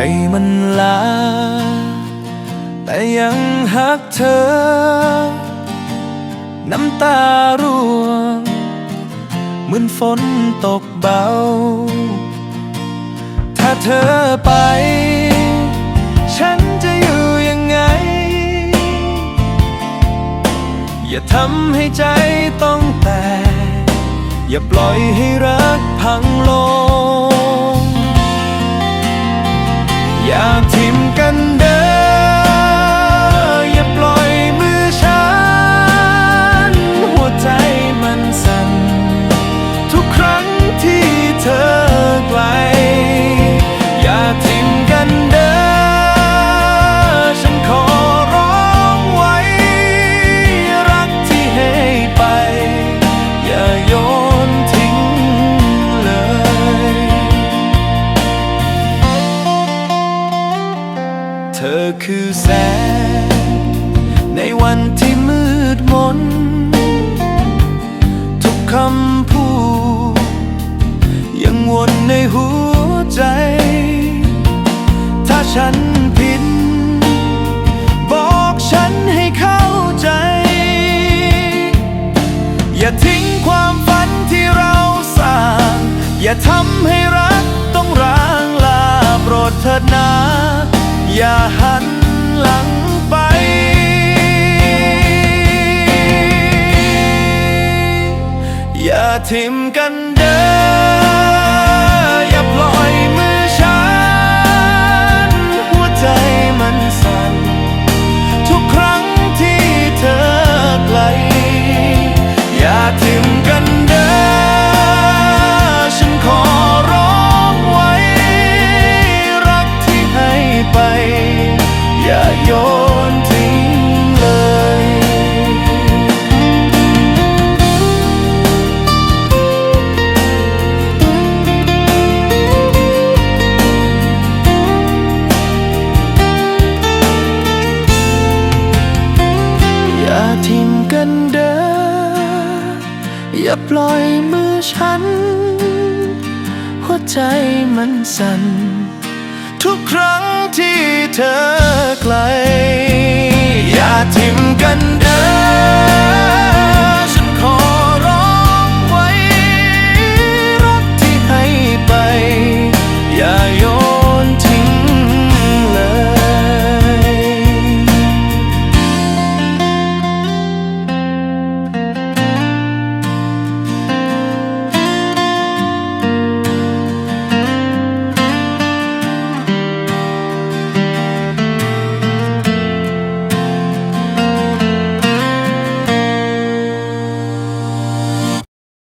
ใจมันลา แต่ยังหักเธอ น้ำตาร่วงเหมือนฝนตกเบา ถ้าเธอไป ฉันจะอยู่ยังไง อย่าทำให้ใจต้องแตก อย่าปล่อยให้รักพังลง อคือแสง ในวันที่มืดมน ทุกคำพูดยังวนในหัวใจ ถ้าฉันผิด บอกฉันให้เข้าใจ อย่าทิ้งความฝันที่เราสร้าง อย่าทำให้รักต้องร้างลาโปรดเถิดนา อย่าหันหลังไป อย่าทิมกันเด้อ กันเด้อ อย่าปล่อยมือฉัน หัวใจมันสั่น ทุกครั้งที่เธอไกล อย่าทิ้มกันเด้